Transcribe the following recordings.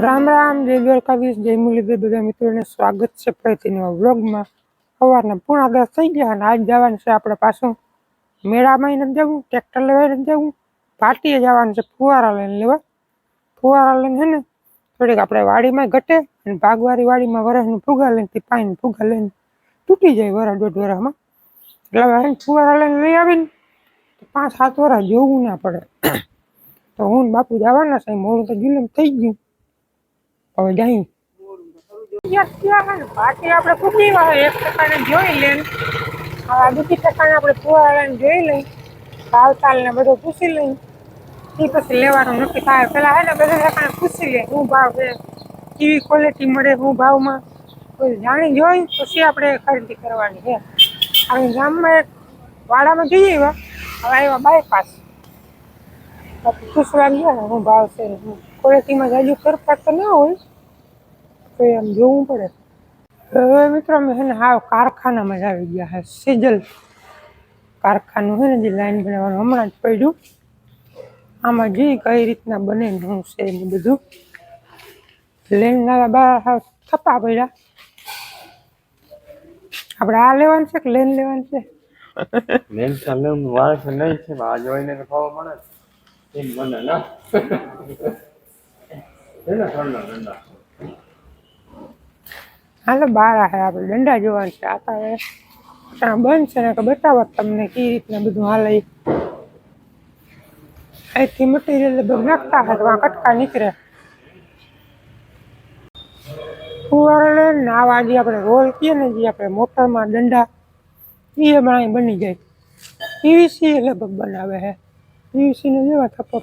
રામ રામ, જય દ્વારકાધીશ, જય મુરલીધર, બધા મિત્રોને સ્વાગત છે ફરીથી નવા વ્લોગમાં. સવારના પૂણા દસ થઈ ગયા અને આજ જવાનું છે આપણે પાછું મેળામાં નથી જવું, ટ્રેક્ટર લેવા નથી જવું, પાટીએ જવાનું છે ફુવારા લઈને લેવા. ફુવારા લઈને છે ને, થોડીક આપણે વાડીમાં ઘટે અને ભાગવારી વાડીમાં વરસનું ફુગા લઈને પાણીને ફુગા લઈને તૂટી જાય વરા દોઢ વરામાં એટલે હવે ફુવારા લઈને લઈ આવીને પાંચ સાત વરા જોવું ના પડે. તો હું બાપુ જવાના છે, મોડું તો જુલમ થઈ ગયું. હવે જાય બાકી આપણે ફૂકી વાળો એક ટકાને જોઈ લે હવે બીજી ટકાને આપણે ફુવાળાને જોઈ લઈ. ભાવતાલ ને બધું પૂછી લઈ. એ પછી લેવાનું નક્કી થાય. પેલા હે ને બધા ટકાને પૂછી લે શું ભાવ છે, કેવી ક્વોલિટી મળે શું ભાવમાં. કોઈ જાણી જોઈ, પછી આપણે ખરીદી કરવાની છે. હવે ગામમાં વાડામાં જઈએ હવે આવ્યા બાયપાસ પૂછવા ગયા શું ભાવ છે ક્વોલિટીમાં જાજુ ફેરફાર તો ના હોય. તો એમ જોવું પડે. હવે મિત્રો અમે છે ને હા કારખાનામાં જ આવી ગયા છે સિજલ. કારખાનું છે ને જે લાઈન બનાવવાનું હમણાં જ પડ્યું. આમાં જે કઈ રીતના બને હું છે એ બધું. લેન નાલા બાર હાવ થપ્પા પડ્યા. આપણે આ લેવાનું છે કે લેન લેવાનું છે? મેન ચાલે છે નહીં છે આ જોઈને તો ખબર પડે. એમ મને ના. એના ઠંડા ઠંડા. હાલો બહાર છે આપણે દંડા જોવાનું છે. આ હવે ત્યાં બંધ છે, ને કે બતાવો તમને કઈ રીતના બધું હાલે. અહીંથી મટીરિયલ બધું નાખતા હોય તો કટકા નીકળે. ફુવારો નાવા જે આપણે રોલ કહીએ ને, જે આપણે મોટરમાં દંડા એ હમણાં બની જાય. પીવીસી લગભગ બનાવે છે પીવીસી ને જેવા થપ્પો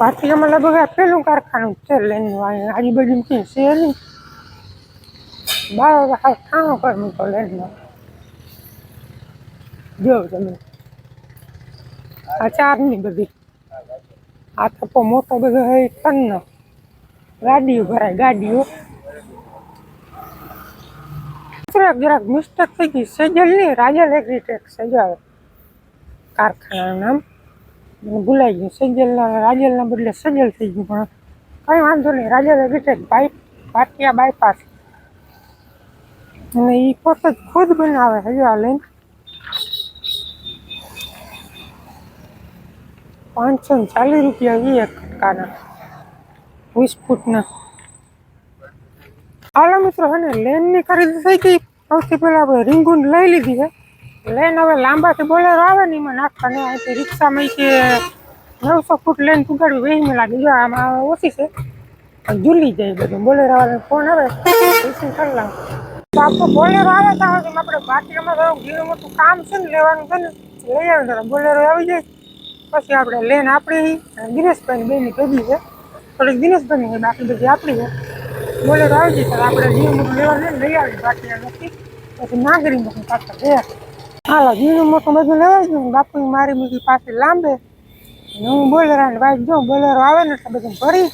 પડ્યો પાટિયામાં લગભગ આ પેલું કારખાનું છે લેનનું આ આજુબાજુ ક્યાંય છે નહીં બાર હાવ ઠાણો કર મૂકો લેનનો જો તમે આ ચારની બધી આ થપ્પો મોટો બધો હોય ટનનો ગાડીઓ ભરાય ગાડીઓ જરાક જરાક મિસ્ટેક થઈ ગઈ સેજલ નહીં રાજલ એગ્રીટેક સજાવે કારખાનાનું નામ મને ભૂલાઈ ગયું. સેજલના રાજલના બદલે સજલ થઈ ગયું, પણ કંઈ વાંધો નહીં. Rajal agritech by Bhatia bypass અને એ પોતે જ ખુદ બનાવે હજુ આ લઈને. પાંચસો ને ચાલીસ રૂપિયા એ એક કટકાના વીસ ફૂટના. હાલો મિત્રો, હે ને, લેનની ખરીદી થઈ ગઈ. સૌથી પહેલાં આપણે રીંગુન લઈ લીધી છે. લેન હવે લાંબાથી બોલેરો આવે ને એમાં નાખતા નહીં. અહીંથી રિક્ષામાં કે નવસો ફૂટ લેન પુગાડ્યું વેહીમાં લાગે જો આમાં ઓછી છે. પણ ઝૂલી જાય બધું. બોલેરો આવે ફોન આવે રિસીવ કરી લાવ તો આપણો બોલેરો આવે તો આવે આપણે બાટલીમાં થોડું ઘીણું મોટું કામ છે ને લેવાનું છે ને, લઈ આવે તો બોલેરો આવી જાય. પછી આપણે લેન આપણી દિનેશભાઈ બેની ભેગી છે. થોડીક દિનેશભાઈની છે બાકી બધી આપણી છે. બોલેરો આવી જાય, તો આપણે ઘીણું મોટું લેવાનું લઈ આવી, બાકી નથી. પછી નાગરી મોટું પાછળ ગયા હાલો જીવનું મોટું બધું લેવાય ગયું બાપુ મારી મૂકી પાસે લાંબે. હું બોલેરા ને વાઈટ જો બોલેરો આવે ને એટલે બધું ભરી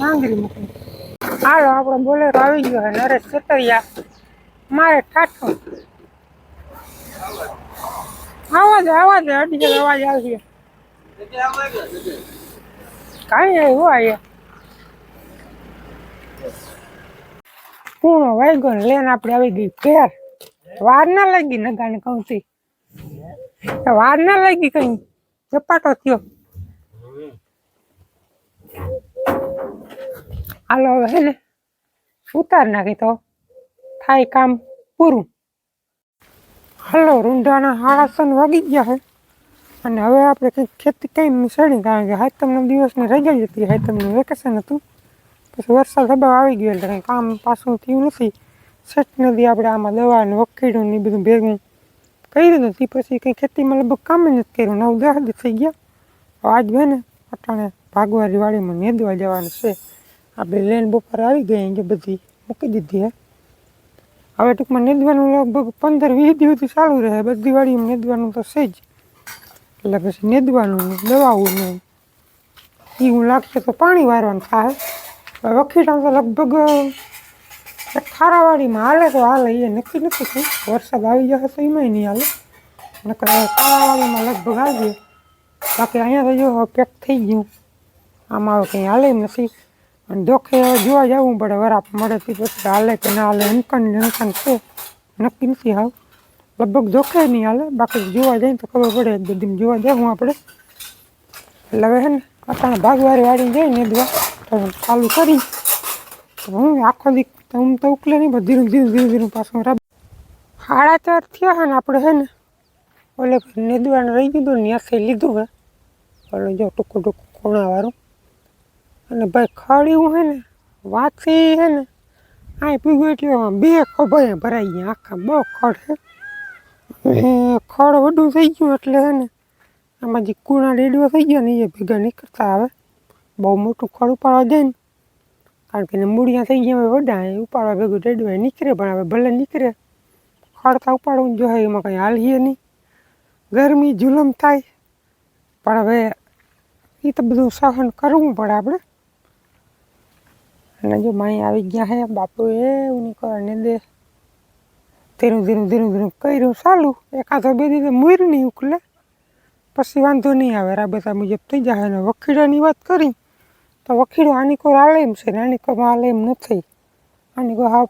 નાંગરી મૂકી. હાલો, આપણો બોલેરો આવી ગયો છે, નરેશ ચેતરિયા. મારે ઠાઠું. અવાજ આવાજ અડી જતો અવાજ આવી કાંઈ નહીં, હું અહીંયા પૂર્ણ વાગ્યો ને, લેન આપણે આવી ગઈ ફેર વાર ના લાગી નગાને કહું થી વાર ના લાગી કઈ. ઝપાટો થયો. હાલો હવે ને, ઉતાર નાખી તો થાય કામ પૂરું. હાલો, રૂંઢાના હાળાસન વાગી ગયા છે અને હવે આપણે કંઈક ખેતી કઈ મિસળી કારણ કે હાથમનો દિવસની રજા જતી હતી હાતમનું વેકેશન હતું. પછી વરસાદ હબાવ આવી ગયો એટલે કંઈ કામ પાછું થયું નથી. સેટ નદી આપણે આમાં દવા વકીડું ને બધું ભેગું કર્યું નથી પછી કંઈ ખેતીમાં લગભગ કામ નથી કર્યું. નવ દસ થઈ ગયા. આજ બે ને અટાણે ભાગવારી વાડીમાં નેદવા જવાનું છે. આપણે લેન બપોર આવી ગઈ જે બધી મૂકી દીધી હે. હવે ટૂંકમાં નેદવાનું લગભગ પંદર વીસ દિવસથી ચાલુ રહે. બધી વાડીમાં નેદવાનું તો છે જ. એટલે પછી નેદવાનું ને દવાવું ને હું લાગશે તો પાણી વારવાનું થાય. વખીડા તો લગભગ ખારાવાડીમાં હાલે તો હાલે એ નક્કી નથી શું વરસાદ આવી જશે તો એમાંય નહીં હાલે. નકર ખારાવાડીમાં લગભગ આવી બાકી અહીંયા તો જો પેક થઈ ગયું. આમાં હવે કંઈ હાલે નથી. અને દોખે જોવા જવું પડે વરાપ મળે તે પછી હાલે કે ના હાલે અનકન ને છે. નક્કી નથી હાવ. લગભગ દોખે નહીં હાલે. બાકી જોવા ને તો ખબર પડે બધી જોવા જવું આપણે. એટલે હવે હે ને, અટાણે ભાગવારી વાળી જઈને તો ચાલુ કરી. હું આખો દી તો હું તો ઉકલે નહીં પણ ધીરું ધીરું ધીરું ધીરું પાછું ચાર થયા હે ને આપણે હે ને. ઓલે નેદવાને રહી ગયું હતું ને ત્યાંથી લીધું હે. ઓલો જો ટૂંકું ટૂંકું ખૂણાવાળું. અને ભાઈ ખડ્યું હે ને વાંચી હે ને આ પીગું એટલે બે ખભાએ ભરાઈ ગયા, આખા બહુ ખડ હે. ખડ વડું થઈ ગયું એટલે હે ને, આમાં જે કુણા રેડવા થઈ ગયા ને એ ભેગા નીકળતા આવે. બહુ મોટું ખડ ઉપાડવા જાય ને. કારણ કે એને મૂળિયા થઈ ગયા વડા એ ઉપાડવા ભેગું રેડવા નીકળે પણ હવે ભલે નીકળે. ખડતા ઉપાડવું જોઈએ, એમાં કંઈ હાલીએ નહીં. ગરમી, જુલમ થાય. પણ હવે એ તો બધું સહન કરવું પડે આપણે. અને જો માઈ આવી ગયા હે બાપુ એ નહીં કરે દે. ધીરું ધીરું ધીરું ધીરું કર્યું, ચાલુ. એકાદો બે દિવસે મૂર નહીં ઉકલે પછી વાંધો નહીં આવે, રાબેતા મુજબ થઈ જાય. અને વખીડાની વાત કરી. તો વખીડો આની હાલે એમ છે ને આની કોઈ હાલે એમ નથી. આની કોઈ હા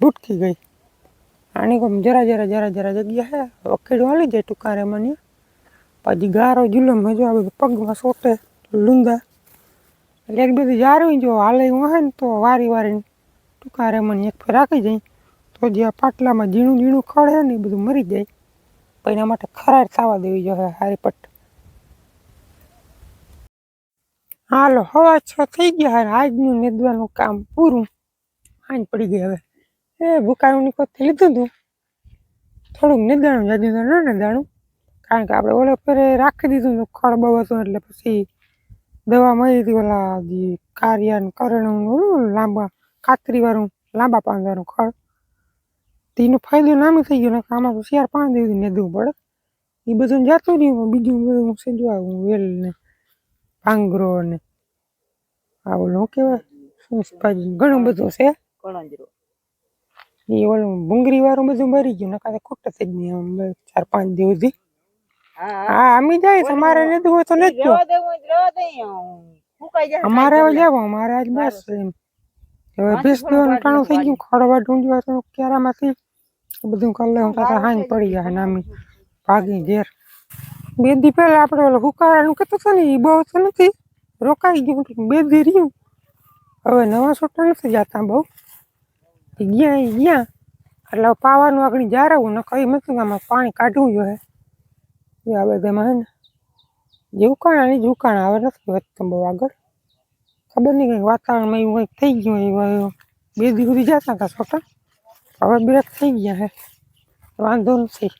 ભૂટકી ગઈ. આની કોઈ જરા જરા જરા જરા જગ્યા હે. વખીડો હાલી જાય ટૂંકારે મને. પછી ગારો જુલમ હજુ આવે પગમાં સોટે લૂંદા એટલે એક બધી જારવી જો હાલે હોય ને તો વારી વારી ટૂંકારે મને એક ફેર રાખી જાય. તો જે આ પાટલામાં ઝીણું ઝીણું ખડે ને એ બધું મરી જાય. એના માટે ખરાર થવા દેવી જોઈએ હારી પટ્ટ હાલો, હવા છ થઈ ગયા હવે આજનું નેદવાનું કામ પૂરું. આજ પડી ગઈ હવે. એ ભૂકાયું નીકોથી લીધું હતું થોડુંક નિદાણું જાજુ તો ન નિદાણું. કારણ કે આપણે ઓલે ફેરે રાખી દીધું હતું ખળ બહુ હતું એટલે પછી દવા મળી હતી ઓલા જે કારિયા કરણું લાંબા કાતરીવાળું લાંબા પાંદવાનું ખળ. તેનો ફાયદો નામી થઈ ગયો ને આમાં તો ચાર પાંચ દીધું નેદવું પડે. એ બધું જાતું રહ્યું બીજું બધું સેજવાવું વેલ ને ભાંગરો ને ઓલું શું કહેવાય શું ઘણું બધું છે. એ ઓલું ભૂંગરી વાળું બધું મરી ગયું. નકા ખોટ થઈ જ નહીં આમ ચાર પાંચ દિવસથી હા હા અમી જાય તમારે નથી હોય તો નથી અમારે જાવ અમારે આજ બસ હવે ભેંસ દોવાનું ટાણું થઈ ગયું. ખડવા ઢૂંઢવા તો ક્યારામાંથી? બધું કરી લે હું હાંજ પડી જાય નામી. ભાગી ઘેર. બે દી પહેલાં આપણે ઓલો હુકારાનું કહેતો હતો ને એ બહુ તો નથી. રોકાઈ ગયું બે દી રહ્યું. હવે નવા છોટા નથી જતા બહુ. એ ગયા એ ગયા. એટલે પાવાનું આગળ જારવું ન કઈ નથી આમાં પાણી કાઢવું જોઈએ. એ આ બધામાં હે ને, જે ઉકાણા નહીં જ ઉકાણા આવે, નથી વધતું બહુ આગળ. ખબર નહીં કંઈક વાતાવરણમાં એવું કંઈક થઈ ગયું એવું બે દી સુધી જતા હતા છોટા. હવે બ્રેક થઈ ગયા હે. વાંધો નથી.